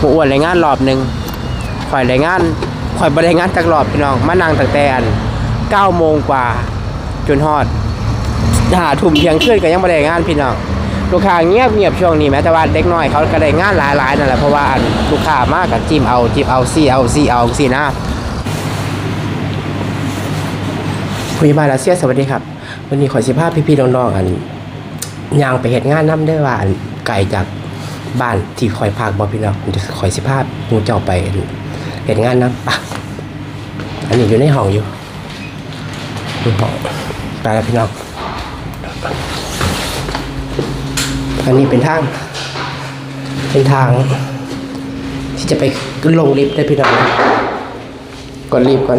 หมูอ้วนรายงานรอบหนึ่งข่อยรายงานข่อยบรายงานจากรอบพี่น้อง มานั่งตั้งแต่อันเก้าโมงกว่า จนฮอดหาทุ่มเที่ยงคืนก็ยังบรายงานพี่น้องลูกค้าเงียบเงียบช่วงนี้แม้แต่ว่าเด็กน้อยเขาก็ได้งานหลายๆนั่นแหละเพราะว่าลูกค้ามากกับจิ้มเอาจิ้มเอาซี่เอาซี่เอาซี่นะพยาบาลรัสเซียสวัสดีครับ วันนี้ขอสิภาพพี่ๆน้องๆอันย่างไปเหตุงานน้ำเด้ว่าไกลจาก บ้านที่คอยพากบอพี่น้องเดี๋ยวคอยสิภาพมูเจ้าไปเห็นงานนะปะอันนี้อยู่ในห้องอยู่อยู่ห้องไปแล้วพี่น้องอันนี้เป็นทางเป็นทาง ที่จะไปลงลิฟต์ได้พี่น้องกดลิฟต์ก่อน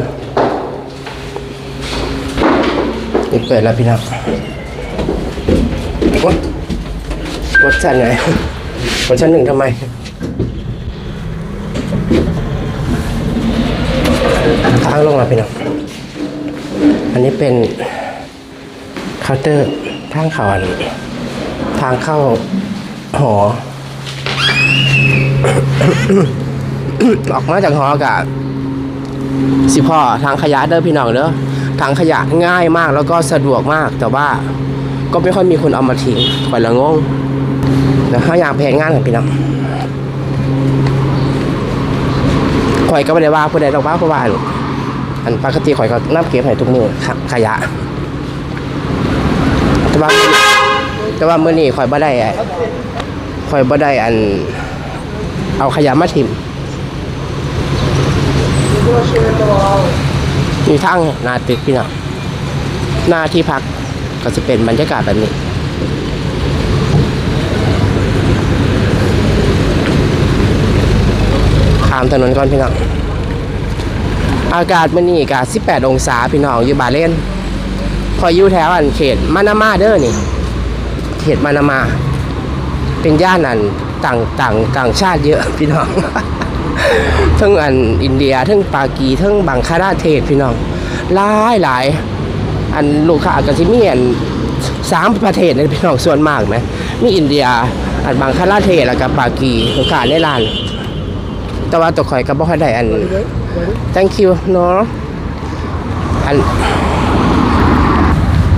ลิฟต์เปิดแล้วพี่น้องกดกดสั่นไง กดชั้นหนึ่งทำไมทางลงมาพี่น้องอันนี้เป็นเคาน์เตอร์ทางเขาอันทางเข้าหอ ออกมาจากหออากาศสิพ่อทางขยะเด้อพี่น้องเด้อทางขยะง่ายมากแล้วก็สะดวกมากแต่ว่าก็ไม่ค่อยมีคนเอามาทิ้งข่อยละงง นะเขาอยากแพงงานกับพี่น้องข่อยก็ไม่ได้ว่าผู้ใดดอกว่าเพราว่าอันปกติข่อยก็นับเก็บให้ทุกมือขขยะ แต่ว่าแต่ว่าเมื้อนี้ข่อยบ่ได้ข่อยบ่ได้อัน เอาขยะมาถิ่มมีทางหนาตึกพี่น้องหน้าที่พักก็จะเป็นบรรยากาศแบบนี้ ข้ามถนนก่อนพี่น้อง อากาศมันนี่กาศ18 องศาพี่น้องอยู่บาเลนพอยอยู่แถวอันเขตมานามาเด้อนี่ เขตมานามา เป็นย่านอันต่างต่างต่างชาติเยอะพี่น้องทั้งอันอินเดียทั้งปากีทั้งบังคลาเทศพี่น้องหลายหลายอันลูกค้าก็สิมีอันสามประเทศในพี่น้องส่วนมากไหมมีอินเดีย อันบังคลาเทศแล้วก็ปากีลูกค้าในร้าน แต่ว่าตัวข่อยก็บ่ค่อยได้อัน thank you เนาะอัน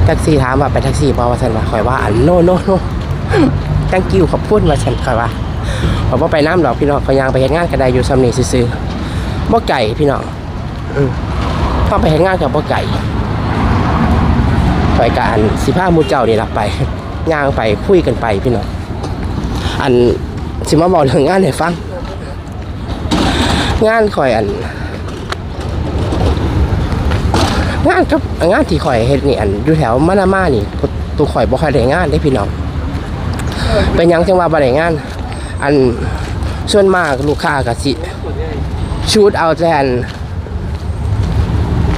แท็กซี่ถามว่าไปแท็กซี่บ่ว่าซั่นว่าข่อยว่าอัน no no no thank you ขอบคุณว่าซั่นข่อยว่าข่อยบ่ไปน้ำดอกพี่น้องข่อยยางไปเฮ็ดงานก็ได้อยู่ซำนี้ซื่อๆบ่ไก่พี่น้องอืมถ้าไปเฮ็ดงานก็บ่ไก่ข่อยก็อันสิพาหมู่เจ้านี่ล่ะไปย่างไปคุยกันไปพี่น้องอันสิมาบอกเรื่องงานให้ฟัง งานข่อยอัน งานครับงานที่ข่อยเฮ็ดนี่อันอยู่แถวมานามานี่ตัวข่อยบ่ค่อยได้งานได้พี่น้องเป็นหยังจังว่าบ่ได้งาน อันส่วนมากลูกค้าก็สิชูดเอาแต่อัน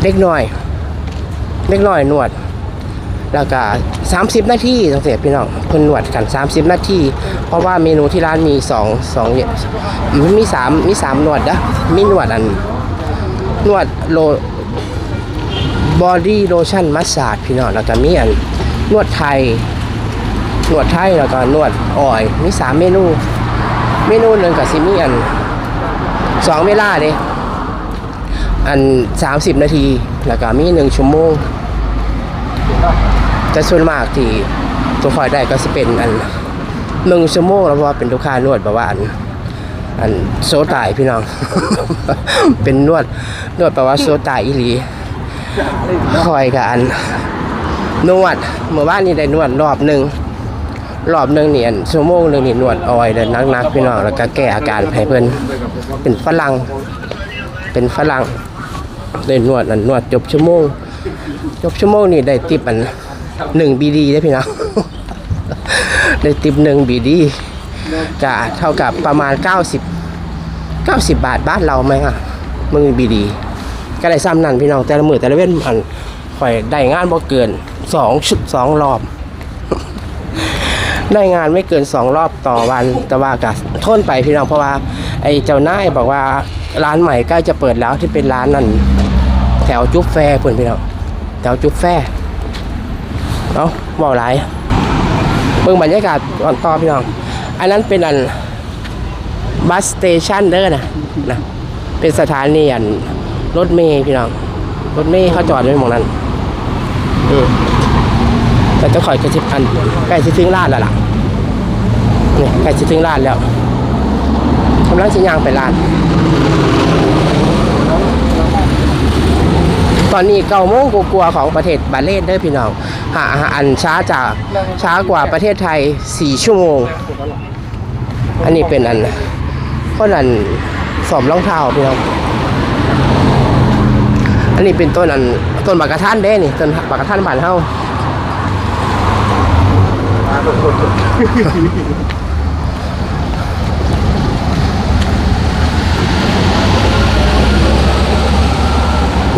เล็กน้อยเล็กน้อยนวด แล้วก็30 นาทีจังซี่พี่น้องเพิ่นนวดกัน 30 นาทีเพราะว่าเมนูที่ร้านมี 2 2อย่างมันมี 3 มี 3 หนวดนะมีหนวดอันนวดโลบอดี้โลชั่นมัสซาจพี่น้องแล้วก็มีอันนวดไทยนวดไทยแล้วก็นวดออยมีสามเมนู เมนูหนึ่งกับซิมีอันสองเวลาเด้อัน 30 นาที แล้วก็มีหนึ่งชั่วโมง แต่ส่วนมากที่ตัวคอยได้ก็จะเป็นอันหนึ่งชั่วโมงแล้วว่าเป็นลูกค้านวดแบบว่าอันอันโซตายพี่น้อง เป็นนวดนวดแปลว่าโซตายอีหลีคอยกับอัน นวดเมื่อวานนี้ได้นวดรอบหนึ่งรอบหนึ่งเนี่ยชั่วโมงหนึ่งนี่นวดออยเดินนักๆพี่น้องแล้วก็แก้อาการให้เพิ่นเป็นฝรั่งเป็นฝรั่งได้นวดอันนวดจบชั่วโมง จบชั่วโมงนี่ได้ติปอัน หนึ่งบีดีได้พี่น้องได้ติปหนึ่งบีดีจะเท่ากับประมาณ 90 90 บาทบ้านเราไหมอะมึงบีดี ก็ได้ซ้ำนั่นพี่น้องแต่ละมือแต่ละเว้นอันข่อยได้งานบ่เกินสองชุดสองรอบ ได้งานไม่เกินสองรอบต่อวันแต่ว่าก็ทนไปพี่น้องเพราะว่า ไอ้เจ้านายบอกว่าร้านใหม่ใกล้จะเปิดแล้วที่เป็นร้านนั่นแถวจุ๊บแฟร์เพื่อนพี่น้องแถวจุ๊บแฟร์ เอ้าบอกหลายเบิ่งบรรยากาศก่อนต่อพี่น้อง อันนั้นเป็นอันบัสสเตชันเด้อนะนะเป็นสถานีอันรถเมย์พี่น้อง รถเมย์เขาจอดไว้หมองนั้นอืมแต่จะคอยกระชิบอันใกล้จะถึงลาดแล้วล่ะนี่ใกล้จะถึงลาดแล้วกำลังจะย่างไปลาด ตอนนี้เก้าโมงกลัวาของประเทศบาเลนเด้อพี่น้อง หาอันช้าจากช้ากว่าประเทศไทย 4 ชั่วโมง อันนี้เป็นอันคนอันสอมรองเท้าพี่น้องอันนี้เป็นต้นอันต้นบักกระทันเด้นี่ต้นบักกระทันบ้านเฮา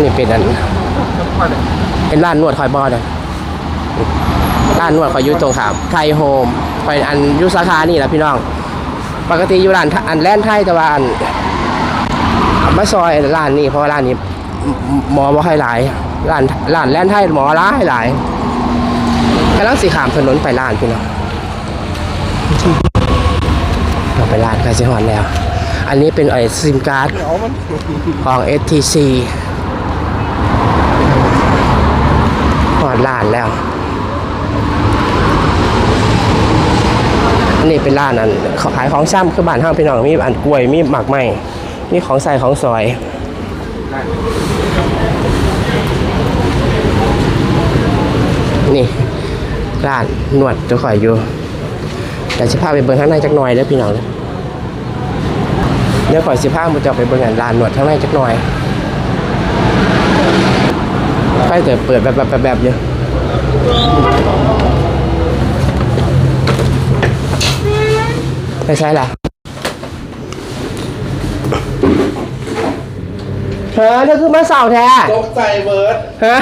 นี่เป็นอันเป็นร้านนวดคอยบอเลย ร้านนวดคอยอยู่ตรงขามไทยโฮมคอยอันอยุสาขานี่แหละพี่น้อง ปกติอยู่ร้านอันแล่นไทยแต่ว่าอันมาซอยร้านนี้เพราะร้านนี้หมอบ่ให้หลายร้านร้านแล่นไทยหมอร้ายหลายกำลังสีขามถนนไปร้านพี่น้องเราไปร้านกันสิหอนแล้ว อันนี้เป็นไอซิมการ์ดของ STC หอดร้านแล้ว อันนี้เป็นร้านอันขายของซ้ำคือบ้านห้างพี่น้องมีอันกล้วยมีหมากไม้มีของใส่ของซอยนี่ร้านนวดจะข่อยอยู่แต่สิพาไปเบิ่งข้างในจักหน่อยเด้อพี่น้องเดี๋ยวข่อยสิพามุจะไปเบิ่งอันร้านนวดข้างในจักหน่อยไฟแต่เปิดแบบแบบแบบแบบอยู่ ไปใช่ล่ะเฮ้ยเธอคือมาเสาแท้ตกใจเบิร์ดฮะ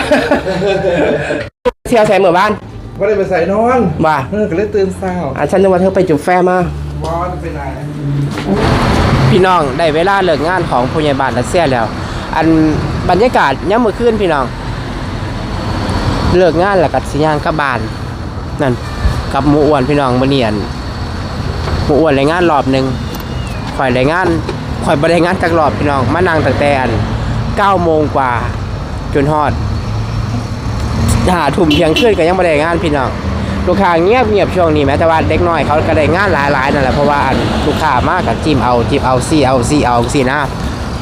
เที่ยวใส่เหมือบ้านไม่ได้ไปใส่นอนว่าเออก็เลยตื่นเศร้าอะฉันนึกว่าเธอไปจุบแฟมาบอสไปไหนพี่น้องได้เวลาเลิกงานของผู้ใหญ่บ้านรัสเซียแล้ว อันบรรยากาศย่ำมือขึ้นพี่น้อง เลิกงานแล้วกัสิย่างกลับบ้านนั่นกับหมูอ้วนพี่น้องมาเนียน หมูอ้วนรายงานรอบหนึ่งข่อยรายงานข่อยบรายงานจากรอบพี่น้องมานั่งตั้งแต่อันเก้าโมงกว่าจนฮอดหาทุ่มเที่ยงคืนก็ยังบรายงานพี่น้องลูกค้าเงียบเงียบช่วงนี้แม้แต่ว่าเด็กน้อยเขาก็ได้งานหลายๆนั่นแหละเพราะว่าอันลูกค้ามากกับจิ้มเอาจิ้มเอาซี่เอาซี่เอาซี่นะ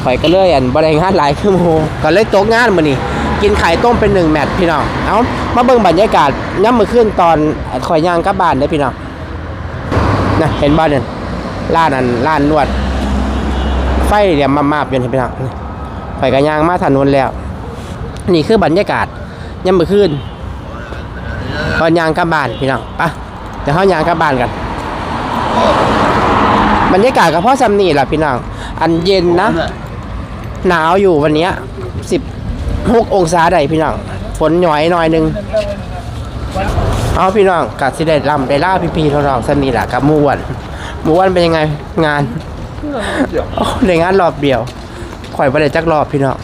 ข่อยก็เลยอันบริงานหลายคือโมงก็เลยตกงานมื้อนี้กินไข่ต้มเป็นหนึ่งแมตช์พี่น้อง เอามาเบิ่งบรรยากาศย่ำมื้อคืนตอนข่อยย่างกลับบ้านเด้พี่น้อง นะเห็นบ้านเนี่ยร้านอันร้านนวด ไฟเดี๋ยวมามาบอยู่นี่พี่น้องข่อยก็ย่างมาถนนแล้ว นี่คือบรรยากาศย่ำมื้อคืนตอนยางกลับบ้านพี่น้องไปะเดี๋ยวเขายางกลับบ้านกัน บรรยากาศก็เพราะซัมนี่แหละพี่น้องอันเย็นนะ หนาวอยู่วันนี้สิบหกองศาได้พี่น้องฝนหน่อยหน่อยหนึง เอาพี่น้องกัดสิได้ลำได้ล่าพี่พีเราเราซัมนี่แหละกับหมูอ้วนหมูอ้วนเป็นยังไงงานโอ้ในงานรอบเดียวข่อยบ่ได้จักรอบพี่น้อง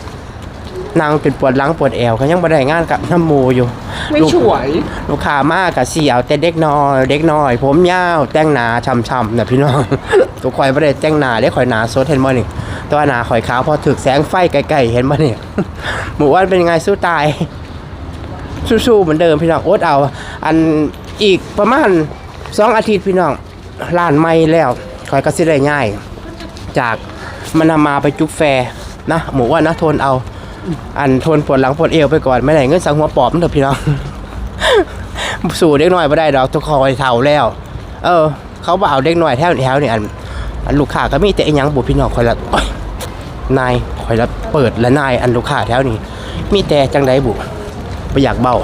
นางเป็นปวดหลังปวดแอวก็ยังบ่ได้งานกับน้ำหมูอยู่ ไม่ลูกช่วย ลูกค้ามากกับเสียวแต่เด็กน้อยเด็กน้อย ผมยาวแต่งหนาช่ำๆนะพี่น้องตัวข่อยไม่ได้แต่งหนาได้ข่อยหนาสดเห็นบ่นี่ตัวหนาข่อยขาวพอถึกแสงไฟไกลๆเห็นบ่นี่หมู่อ้วนเป็นยังไงสู้ตาย สู้ๆเหมือนเดิมพี่น้องอดเอา อันอีกประมาณสองอาทิตย์พี่น้องร้านไม่แล้วข่อยก็สิได้ง่าย จากมันนามาไปจุกแฟนะหมูอ้วนะทนเอา อันทนปวดหลังปวดเอวไปก่อนไม่ได้เงินสังหัวปอบมันเถอะพี่น้องสู่เด็กน้อยไม่ได้ดอกตัวคอยเท่าแล้ว เออ เขาบ่เอาเด็กน้อยแถวแถวนี่อันอันลูกค้าก็มีแต่อยังบุพี่น้องคอยละนายคอยละเปิดและนายอันลูกค้าแถวนี้มีแต่จังไดบุ ไม่อยากเบา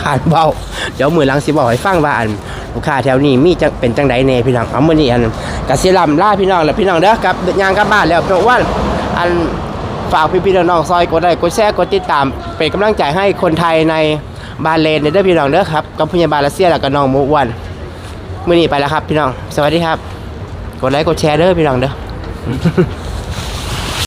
ขาดเบาเดี๋ยวมือหลังสิบอกให้ฟังว่าอันลูกค้าแถวนี้มีจังเป็นจังไดเน่พี่น้องเอามื้อนี้อันกสิลำล่าพี่น้องแล้วพี่น้องเด้อกลับยางกลับบ้านแล้วเพราะว่าอันฝากพี่ๆน้องๆซอยกดไลค์กดแชร์กดติดตามเป็นกำลังใจให้คนไทยในบาเลนเด้อพี่น้องเด้อครับกับพยาบาลรัสเซียแล้วก็น้องหมูอ้วนมื้อนี้ไปแล้วครับ พี่น้องสวัสดีครับ กดไลค์กดแชร์เด้อพี่น้องเด้อ